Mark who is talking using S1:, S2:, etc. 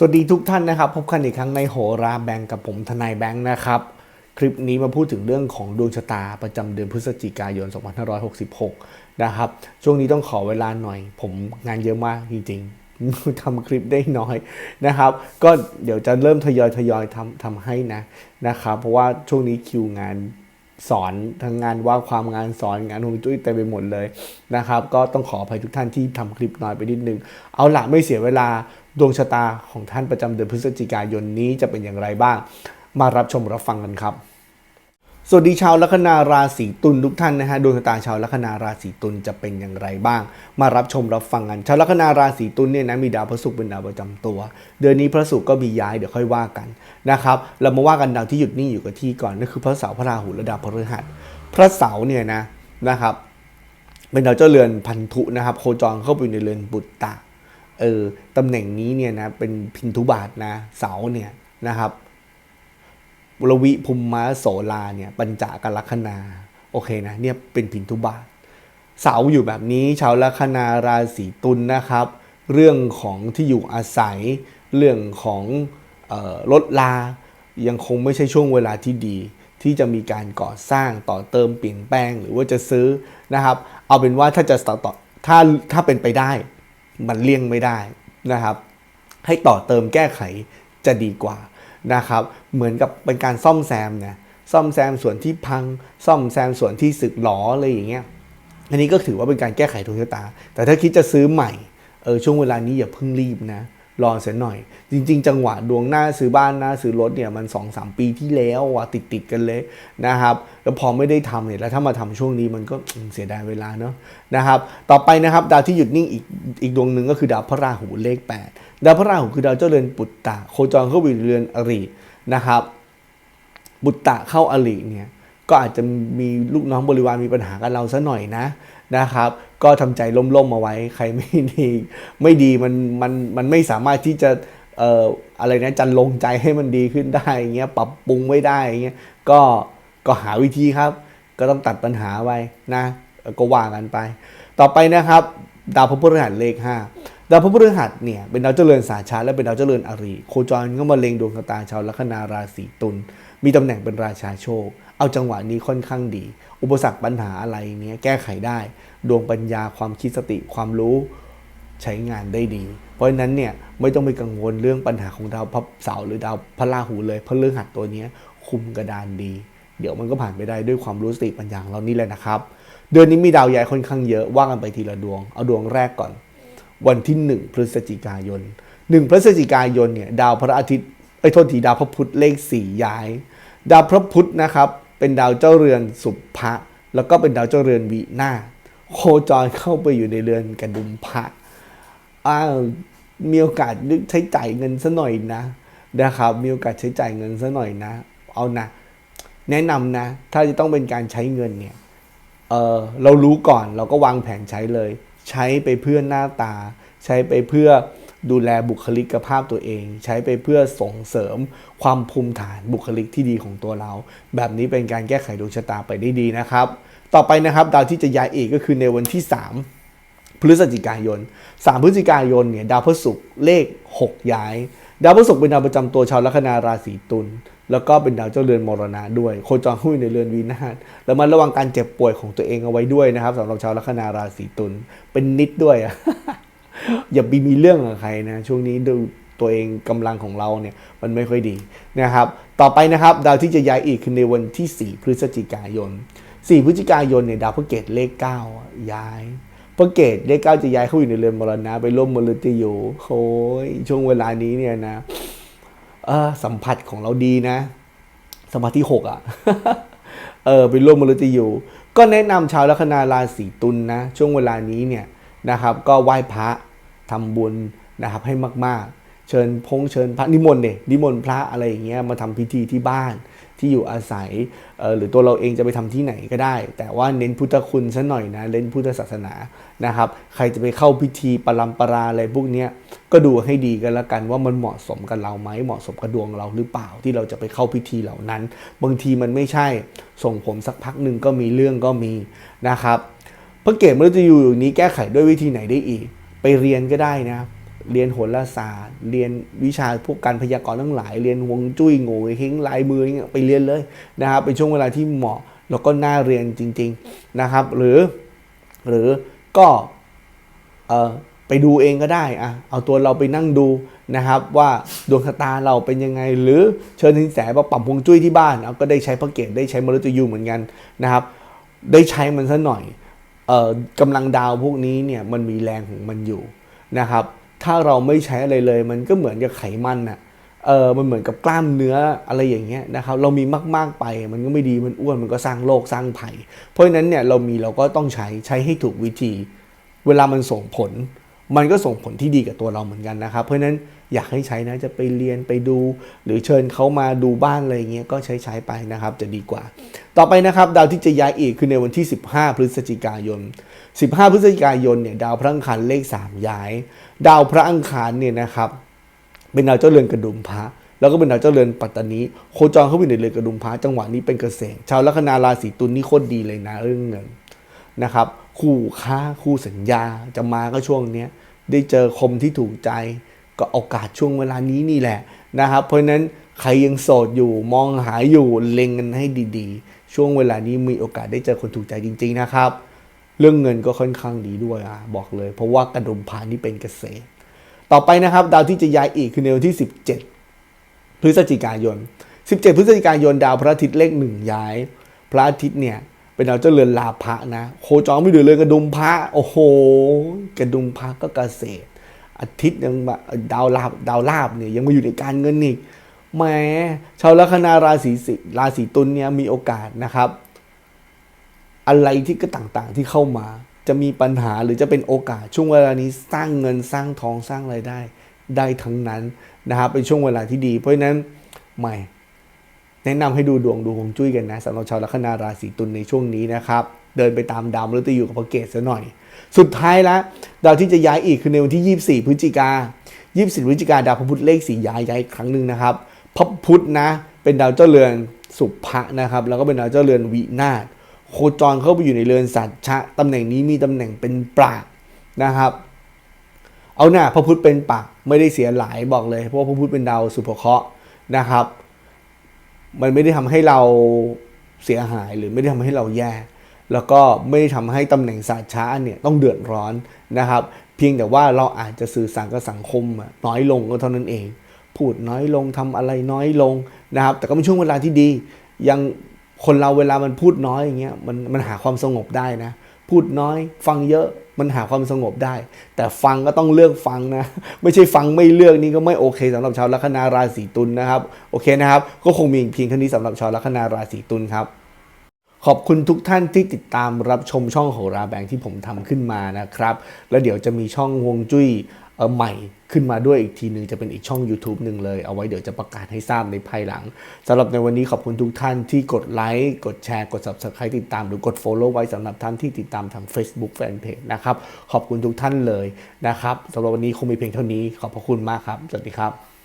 S1: สวัสดีทุกท่านนะครับพบกันอีกครั้งในโหราแบงก์กับผมทนายแบงค์นะครับ คลิปนี้มาพูดถึงเรื่องของดวงชะตาประจำเดือนพฤศจิกายน 2566 นะครับ ช่วงนี้ต้องขอเวลาหน่อย ผมงานเยอะมากจริง ทำคลิปได้น้อยนะครับ ก็เดี๋ยวจะเริ่มทยอยทยอยทำทำให้นะนะครับ เพราะว่าช่วงนี้คิวงานสอนทั้งงานว่าความงานสอนงานฮวงจุ้ยเต็มไปหมดเลยนะครับ ก็ต้องขออภัยทุกท่านที่ทำคลิปน้อยไปนิดนึง เอาละไม่เสียเวลาดวงชะตาของท่านประจำเดือนพฤศจิกายนนี้จะเป็นอย่างไรบ้าง มารับชมรับฟังกันครับ สวัสดีชาวลัคนาราศีตุลทุกท่านนะฮะดวงชะตาชาวลัคนาราศีตุลจะเป็นอย่างไรบ้าง มารับชมรับฟังกัน ชาวลัคนาราศีตุลเนี่ยนะมีดาวพระศุกร์เป็นดาวประจำตัว เดือนนี้พระศุกร์ก็มีย้ายเดี๋ยวค่อยว่ากันนะครับเรามาว่ากันดาวที่หยุดนิ่งอยู่กับที่ก่อนนั่นคือพระเสาร์พระราหูและดาวพฤหัส พระเสาร์เนี่ยนะนะครับ เป็นดาวเจ้าเรือนพันธุนะครับ โคจรเข้าไปอยู่ในเรือนบุตตะเออตำแหน่งนี้เนี่ยนะเป็นพินทุบาทนะเสาเนี่ยนะครับ บรวิภูมิมาโสลาเนี่ยปัญจากลัคนาโอเคนะเนี่ยเป็นพินทุบาทเสาอยู่แบบนี้ชาวลัคนาราศีตุลนะครับ เรื่องของที่อยู่อาศัย เรื่องของรถลา ยังคงไม่ใช่ช่วงเวลาที่ดี ที่จะมีการก่อสร้างต่อเติมเปลี่ยนแปลงหรือว่าจะซื้อนะครับ เอาเป็นว่าถ้าจะต่อต่อถ้าถ้าเป็นไปได้มันเลี่ยงไม่ได้นะครับ ให้ต่อเติมแก้ไขจะดีกว่า นะครับ เหมือนกับเป็นการซ่อมแซมเนี่ยซ่อมแซมส่วนที่พัง ซ่อมแซมส่วนที่สึกหลออะไรอย่างเงี้ย อันนี้ก็ถือว่าเป็นการแก้ไขดวงชะตา แต่ถ้าคิดจะซื้อใหม่ เออช่วงเวลานี้อย่าเพิ่งรีบนะ รอเสียหน่อย จริง ๆ จังหวะดวงหน้าซื้อบ้านหน้าซื้อรถเนี่ยมัน2อสปีที่แล้วว่ะติดติดๆกันเลยนะครับ แล้วพอไม่ได้ทำเนี่ยแล้วถ้ามาทำช่วงนี้มันก็เสียดายเวลาเนาะนะครับ ต่อไปนะครับดาวที่หยุดนิ่งอีกอีกดวงหนึ่งก็คือดาวพระราหูเลข 8 ดาวพระราหูคือดาวเจ้าเรือนปุตตะโคจรเข้าไปเรือนอรินะครับบุตตะเข้าอลิเนี่ยก็อาจจะมีลูกน้องบริวารมีปัญหากับเราซะหน่อยนะนะครับ ก็ทำใจล่มๆมาไว้ ใครไม่ดีไม่ดีมันมันมันไม่สามารถที่จะเอ่ออะไรนะจันลงใจให้มันดีขึ้นได้อย่างเงี้ยปรับปรุงไม่ได้อย่างเงี้ยก็ก็หาวิธีครับ ก็ต้องตัดปัญหาไว้นะก็ว่ากันไป ต่อไปนะครับ ดาวพระพฤหัสเลข 5 ดาวพระพฤหัสเนี่ยเป็นดาวเจริญสาชาและเป็นดาวเจริญอริโคจรก็มาเล็งดวงชะตาชาวลัคนาราศีตุลมีตำแหน่งเป็นราชาโชค เอาจังหวะนี้ค่อนข้างดี อุปสรรคปัญหาอะไรเนี้ยแก้ไขได้ ดวงปัญญาความคิดสติความรู้ใช้งานได้ดี เพราะฉะนั้นเนี่ยไม่ต้องไปกังวลเรื่องปัญหาของดาวพระเสาร์หรือดาวพระราหูเลยเพราะเรื่องหัดตัวนี้คุมกระดานดี เดี๋ยวมันก็ผ่านไปได้ด้วยความรู้สติปัญญาเรานี่แหละนะครับ เดือนนี้มีดาวย้ายค่อนข้างเยอะว่ากันไปทีละดวง เอาดวงแรกก่อน วันที่ 1 พฤศจิกายน 1 พฤศจิกายนเนี่ยดาวพระอาทิตย์ไอ้โทษทีดาวพระพุธเลข4ย้าย ดาวพระพุธนะครับ เป็นดาวเจ้าเรือนสุภะแล้วก็เป็นดาวเจ้าเรือนวินาโคจรเข้าไปอยู่ในเรือนกระดุมพระอ้าวมีโอกาสนึกใช้จ่ายเงินซะหน่อยนะนะครับมีโอกาสใช้จ่ายเงินซะหน่อยนะ เอานะ แนะนำนะ ถ้าจะต้องเป็นการใช้เงินเนี่ยเออเรารู้ก่อนเราก็วางแผนใช้เลย ใช้ไปเพื่อหน้าตา ใช้ไปเพื่อ ดูแลบุคลิกภาพตัวเอง ใช้ไปเพื่อส่งเสริมความภูมิฐานบุคลิกที่ดีของตัวเรา แบบนี้เป็นการแก้ไขดวงชะตาไปได้ดีนะครับ ต่อไปนะครับดาวที่จะย้ายอีกก็คือในวันที่ 3 พฤศจิกายน 3 พฤศจิกายนเนี่ยดาวพฤหัสเลข 6 ย้าย ดาวพฤหัสเป็นดาวประจำตัวชาวลัคนาราศีตุลแล้วก็เป็นดาวเจ้าเรือนมรณะด้วย โคจรหุ้ยในเรือนวีนาศแล้วมันระวังการเจ็บป่วยของตัวเองเอาไว้ด้วยนะครับสำหรับชาวลัคนาราศีตุลเป็นนิดด้วย อย่าไปมีเรื่องกับใครนะ ช่วงนี้ดูตัวเองกำลังของเราเนี่ยมันไม่ค่อยดีนะครับ ต่อไปนะครับดาวที่จะย้ายอีกคือในวันที่ 4 พฤศจิกายน 4 พฤศจิกายนเนี่ยดาวพระเกตเลข 9 ย้ายพระเกตเลข 9 จะย้ายเข้าอยู่ในเรือนมรณะไปร่วมมฤตยูโอ้ยช่วงเวลานี้เนี่ยนะเออสัมผัสของเราดีนะ สมผัสที่6อะ เออไปร่วมมฤตยูก็แนะนำชาวลัคนาราศีตุลนะ ช่วงเวลานี้เนี่ยนะครับ ก็ไหว้พระ ทำบุญนะครับให้มากๆ เชิญพงเชิญพระนิมนต์เนี่ยนิมนต์พระอะไรอย่างเงี้ยมาทำพิธีที่บ้านที่อยู่อาศัยหรือตัวเราเองจะไปทำที่ไหนก็ได้ แต่ว่าเน้นพุทธคุณซะหน่อยนะเน้นพุทธศาสนานะครับ ใครจะไปเข้าพิธีปรำปราอะไรพวกเนี้ยก็ดูให้ดีกันละกันว่ามันเหมาะสมกับเราไหมเหมาะสมกับดวงเราหรือเปล่าที่เราจะไปเข้าพิธีเหล่านั้น บางทีมันไม่ใช่ส่งผมสักพักหนึ่งก็มีเรื่องก็มีนะครับพระเกตมฤตยูอย่างนี้แก้ไขด้วยวิธีไหนได้อีก ไปเรียนก็ได้นะครับ เรียนโหราศาสตร์ เรียนวิชาพวกการพยากรณ์ทั้งหลาย เรียนวงจุ้ยโง่เฮงลายมืออะไรเงี้ยไปเรียนเลยนะครับเป็นช่วงเวลาที่เหมาะแล้วก็น่าเรียนจริง ๆนะครับ หรือหรือก็เออไปดูเองก็ได้อะเอาตัวเราไปนั่งดูนะครับว่าดวงชะตาเราเป็นยังไง หรือเชิญทินแสมาปรับฮวงจุ้ยที่บ้านเอาก็ได้ใช้พระเกตได้ใช้มฤตยูเหมือนกันนะครับ ได้ใช้มันซะหน่อย กำลังดาวพวกนี้เนี่ยมันมีแรงของมันอยู่นะครับ ถ้าเราไม่ใช้อะไรเลยมันก็เหมือนกับไขมันอะเออมันเหมือนกับกล้ามเนื้ออะไรอย่างเงี้ยนะครับ เรามีมากๆไปมันก็ไม่ดีมันอ้วนมันก็สร้างโรคสร้างภัย เพราะฉะนั้นเนี่ยเรามีเราก็ต้องใช้ใช้ให้ถูกวิธี เวลามันส่งผล มันก็ส่งผลที่ดีกับตัวเราเหมือนกันนะครับ เพราะฉะนั้น อยากให้ใช้นะจะไปเรียนไปดู หรือเชิญเขามาดูบ้านอะไรเงี้ยก็ใช้ใช้ไปนะครับจะดีกว่า ต่อไปนะครับดาวที่จะย้ายอีกคือในวันที่ 15 พฤศจิกายน 15 พฤศจิกายนเนี่ยดาวพระอังคารเลข 3 ย้าย ดาวพระอังคารเนี่ยนะครับเป็นดาวเจ้าเรือนกระดุมพระแล้วก็เป็นดาวเจ้าเรือนปัตตานีโคจรเข้าไปในเรือนกระดุมพระจังหวะนี้เป็นเกษตรชาวลัคนาราศีตุลนี่โคตรดีเลยนะเรื่องเงินนะครับ คู่ค้าคู่สัญญาจะมาก็ช่วงเนี้ยได้เจอคมที่ถูกใจ ก็โอกาสช่วงเวลานี้นี่แหละนะครับ เพราะฉะนั้นใครยังโสดอยู่มองหาอยู่เล็งกันให้ดีๆ ช่วงเวลานี้มีโอกาสได้เจอคนถูกใจจริงๆนะครับ เรื่องเงินก็ค่อนข้างดีด้วยอะบอกเลย เพราะว่ากระดุมพานี่เป็นเกษตร ต่อไปนะครับ ดาวที่จะย้ายอีกคือในวันที่ 17 พฤศจิกายน 17 พฤศจิกายน ดาวพระอาทิตย์เลขหนึ่งย้าย พระอาทิตย์เนี่ยเป็นดาวเจ้าเรือนลาภะนะ โคจรไม่ดูเลยกระดุมพระโอ้โห กระดุมพระก็เกษตร อาทิตย์ยังดาวลาบดาวลาบเนี่ยยังมาอยู่ในการเงินอีกแหมชาวลัคนาราศีสิราศีตุลเนี่ยมีโอกาสนะครับ อะไรที่ก็ต่างๆที่เข้ามา จะมีปัญหาหรือจะเป็นโอกาสช่วงเวลานี้สร้างเงินสร้างทองสร้างไรายได้ ได้ทั้งนั้นนะครับเป็นช่วงเวลาที่ดี เพราะฉะนั้นใหม่ แนะนำให้ดูดวงดูฮวงจุ้ยกันนะสำหรับชาวลัคนาราศีตุลในช่วงนี้นะครับ เดินไปตามดาวมฤตยูกับพระเกศซะหน่อย สุดท้ายแล้วดาวที่จะย้ายอีกคือในวันที่ 24 พฤศจิกา 24 พฤศจิกาดาวพระพุธเลขสีย้ายย้ายอีกครั้งหนึ่งนะครับพระพุธนะ เป็นดาวเจ้าเรือนสุภะนะครับ แล้วก็เป็นดาวเจ้าเรือนวินาศโคจรเข้าไปอยู่ในเรือนสัตชะตำแหน่งนี้มีตำแหน่งเป็นปราดนะครับ เอาหน้าพระพุธเป็นปากไม่ได้เสียหลายบอกเลย เพราะว่าพระพุธเป็นดาวสุภเคราะห์นะครับ มันไม่ได้ทำให้เราเสียหายหรือไม่ได้ทำให้เราแย่ แล้วก็ไม่ได้ทำให้ตำแหน่งศาสตร์ช้าเนี่ยต้องเดือดร้อนนะครับ เพียงแต่ว่าเราอาจจะสื่อสารกับสังคมน้อยลงก็เท่านั้นเอง พูดน้อยลงทำอะไรน้อยลงนะครับ แต่ก็เป็นช่วงเวลาที่ดี ยังคนเราเวลามันพูดน้อยอย่างเงี้ยมันมันหาความสงบได้นะ พูดน้อย ฟังเยอะมันหาความสงบได้ แต่ฟังก็ต้องเลือกฟังนะ ไม่ใช่ฟังไม่เลือกนี่ก็ไม่โอเคสำหรับชาวลัคนาราศีตุลนะครับ โอเคนะครับ ก็คงมีเพียงเท่านี้สำหรับชาวลัคนาราศีตุลครับ ขอบคุณทุกท่านที่ติดตามรับชมช่องโหราแบงที่ผมทำขึ้นมานะครับ แล้วเดี๋ยวจะมีช่องฮวงจุ้ยใหม่ขึ้นมาด้วยอีกทีหนึ่งจะเป็นอีกช่อง YouTube หนึ่งเลย เอาไว้เดี๋ยวจะประกาศให้ทราบในภายหลังสำหรับในวันนี้ขอบคุณทุกท่านที่กดไลค์กดแชร์กด Subscribe ติดตามหรือกด Follow ไว้สำหรับท่านที่ติดตามทาง Facebook Fanpage นะครับ ขอบคุณทุกท่านเลยนะครับสำหรับวันนี้คงมีเพียงเท่านี้ขอบพระคุณมากครับ สวัสดีครับ